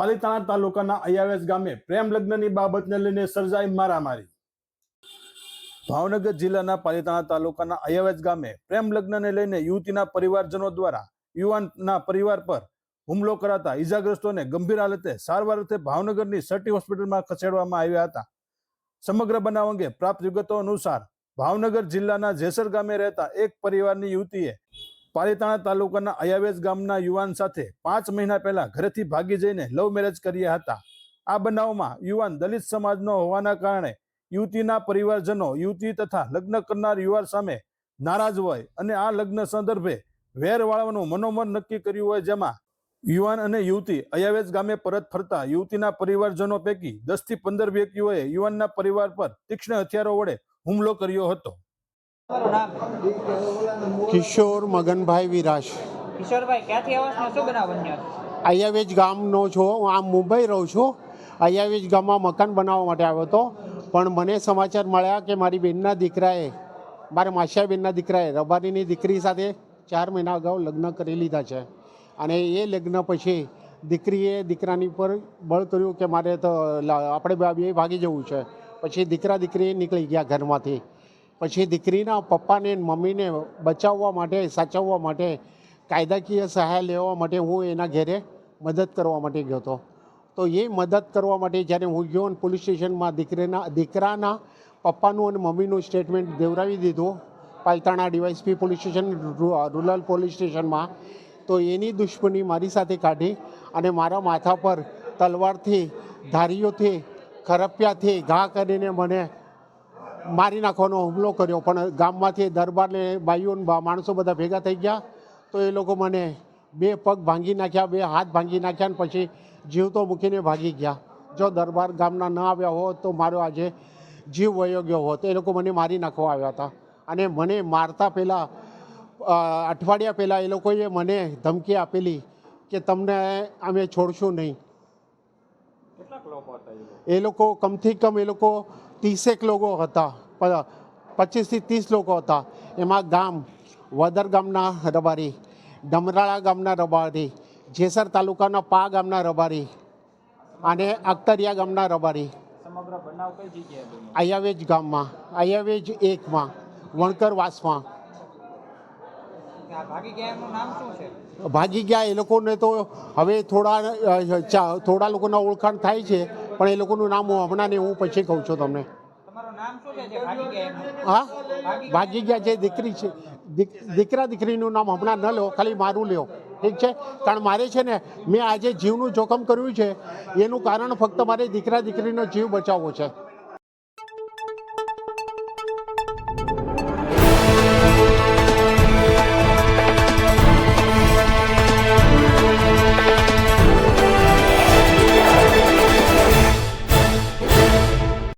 પાલીતાણા તાલુકાના અયાવેસ ગામે પ્રેમ લગ્નની બાબતને લઈને સર્જાઈ મારામારી. ભાવનગર જિલ્લાના પાલીતાણા તાલુકાના અયાવેસ ગામે પ્રેમ લગ્નને લઈને યુવતીના પરિવારજનો દ્વારા યુવાનના પરિવાર પર હુમલો કરાતા ઈજાગ્રસ્તોને ગંભીર હાલતે સારવાર અર્થે ભાવનગરની સટી હોસ્પિટલમાં ખસેડવામાં આવ્યા હતા. સમગ્ર બનાવ અંગે પ્રાપ્ત વિગતો અનુસાર ભાવનગર જિલ્લાના જેસર ગામે રહેતા એક પરિવારની યુવતીએ પાલીતાણા તાલુકાના અયાવેજ ગામના યુવાન સાથે પાંચ મહિના પહેલા ઘરેથી ભાગી જઈને લવ મેરેજ કર્યા હતા. આ બનાવમાં યુવાન દલિત સમાજનો હોવાના કારણે યુવતીના પરિવારજનો, યુવતી તથા લગ્ન કરનાર યુવાન સામે નારાજ હોય અને આ લગ્ન સંદર્ભે વેર વાળવાનું મનોમન નક્કી કર્યું હોય જેમાં યુવાન અને યુવતી અયાવેજ ગામે પરત ફરતા યુવતીના પરિવારજનો પૈકી દસથી પંદર વ્યક્તિઓએ યુવાનના પરિવાર પર તીક્ષ્ણ હથિયારો વડે હુમલો કર્યો હતો. કિશોર મગનભાઈ વિરાશ. કિશોરભાઈ ક્યાંથી આવો છો શું બનાવ બન્યો અયાવેજ ગામનો છો હું આમ મુંબઈ રહું છું. અયાવેજ ગામમાં મકાન બનાવવા માટે આવ્યો હતો. પણ મને સમાચાર મળ્યા કે મારી બેનના દીકરાએ મારા માસિયા બેનના દીકરાએ રબારીની દીકરી સાથે ચાર મહિના અગાઉ લગ્ન કરી લીધા છે. અને એ લગ્ન પછી દીકરીએ દીકરાની પર બળ કર્યું કે મારે તો આપણે બે ભાગી જવું છે. પછી દીકરા દીકરી નીકળી ગયા ઘરમાંથી. પછી દીકરીના પપ્પાને મમ્મીને બચાવવા માટે, સાચવવા માટે, કાયદાકીય સહાય લેવા માટે હું એના ઘેરે મદદ કરવા માટે ગયો હતો. તો એ મદદ કરવા માટે જ્યારે હું ગયો અને પોલીસ સ્ટેશનમાં દીકરીના, દીકરાના પપ્પાનું અને મમ્મીનું સ્ટેટમેન્ટ દેવરાવી દીધું, Palitana DYSP police station rural police સ્ટેશનમાં, તો એની દુશ્મની મારી સાથે કાઢી અને મારા માથા પર તલવારથી, ધારીઓથી, ખરપિયાથી ઘા કરીને મને મારી નાખવાનો હુમલો કર્યો, પણ ગામમાંથી દરબારને ભાઈઓને માણસો બધા ભેગા થઈ ગયા. તો એ લોકો મને બે પગ ભાંગી નાખ્યા, બે હાથ ભાંગી નાખ્યા ને પછી જીવતો મૂકીને ભાગી ગયા. જો દરબાર ગામના ન આવ્યા હોત તો મારો આજે જીવ વયો ગયો હોત. એ લોકો મને મારી નાખવા આવ્યા હતા. અને મને મારતા પહેલાં અઠવાડિયા પહેલાં એ લોકોએ મને ધમકી આપેલી કે તમને અમે છોડશું નહીં. લોકો હતા એ લોકો? કમથી કમ એ લોકો ત્રીસેક લોકો હતા પચીસથી ત્રીસ લોકો હતા. એમાં ગામ વદર ગામના રબારી ડમરાળા ગામના રબારી જેસર તાલુકાના પા ગામના રબારી અને અખ્તરિયા ગામના રબારી. અયાવેજ ગામમાં અયાવેજ એકમાં વણકરવાસમાં ભાગી ગયા એ લોકોને તો હવે થોડા થોડા લોકોના ઓળખાણ થાય છે પણ એ લોકોનું નામ હું હમણાં ને હું પછી કહું છું તમને. હા? ભાગી ગયા જે દીકરી છે દીક- દીકરા દીકરીનું નામ હમણાં ન લો ખાલી મારું લ્યો. ઠીક છે? કારણ મારે છે ને મેં આજે જીવનું જોખમ કર્યું છે એનું કારણ ફક્ત મારે દીકરા દીકરીનો જીવ બચાવવો છે.